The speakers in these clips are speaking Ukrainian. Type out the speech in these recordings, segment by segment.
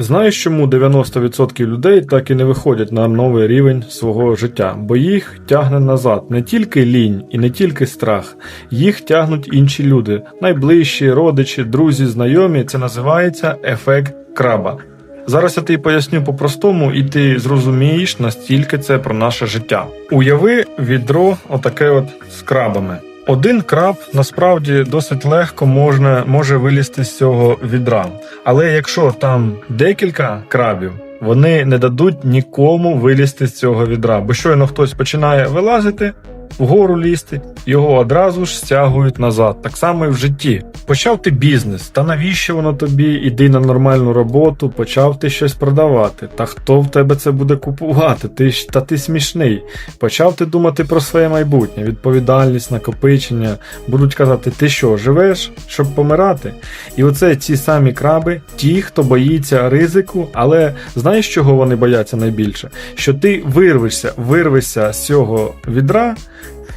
Знаєш, чому 90% людей так і не виходять на новий рівень свого життя? Бо їх тягне назад не тільки лінь і не тільки страх, їх тягнуть інші люди, найближчі, родичі, друзі, знайомі. Це називається ефект краба. Зараз я тобі поясню по-простому, і ти зрозумієш, настільки це про наше життя. Уяви відро, отаке от з крабами. Один краб насправді досить легко можна, може вилізти з цього відра. Але якщо там декілька крабів, вони не дадуть нікому вилізти з цього відра, бо щойно хтось починає вилазити, вгору лізти, його одразу ж стягують назад. Так само і в житті. Почав ти бізнес, та навіщо воно тобі? Іди на нормальну роботу, почав ти щось продавати. Та хто в тебе це буде купувати? Ти ж та ти смішний. Почав ти думати про своє майбутнє, відповідальність, накопичення. Будуть казати, ти що, живеш, щоб помирати? І оце ці самі краби, ті, хто боїться ризику, але знаєш, чого вони бояться найбільше? Що ти вирвешся, вирвешся з цього відра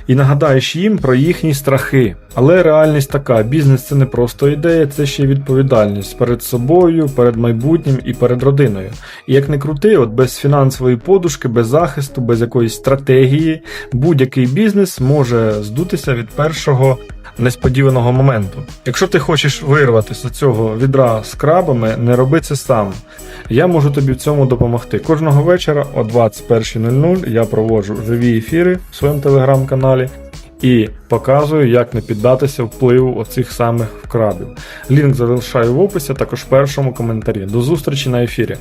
і нагадаєш їм про їхні страхи. Але реальність така: бізнес це не просто ідея, це ще відповідальність перед собою, перед майбутнім і перед родиною. І як не крути, от без фінансової подушки, без захисту, без якоїсь стратегії, будь-який бізнес може здутися від першого. Несподіваного моменту. Якщо ти хочеш вирватися з цього відра з крабами, не роби це сам. Я можу тобі в цьому допомогти. Кожного вечора о 21.00 я проводжу живі ефіри в своєму телеграм-каналі і показую, як не піддатися впливу оцих самих крабів. Лінк залишаю в описі, також в першому коментарі. До зустрічі на ефірі.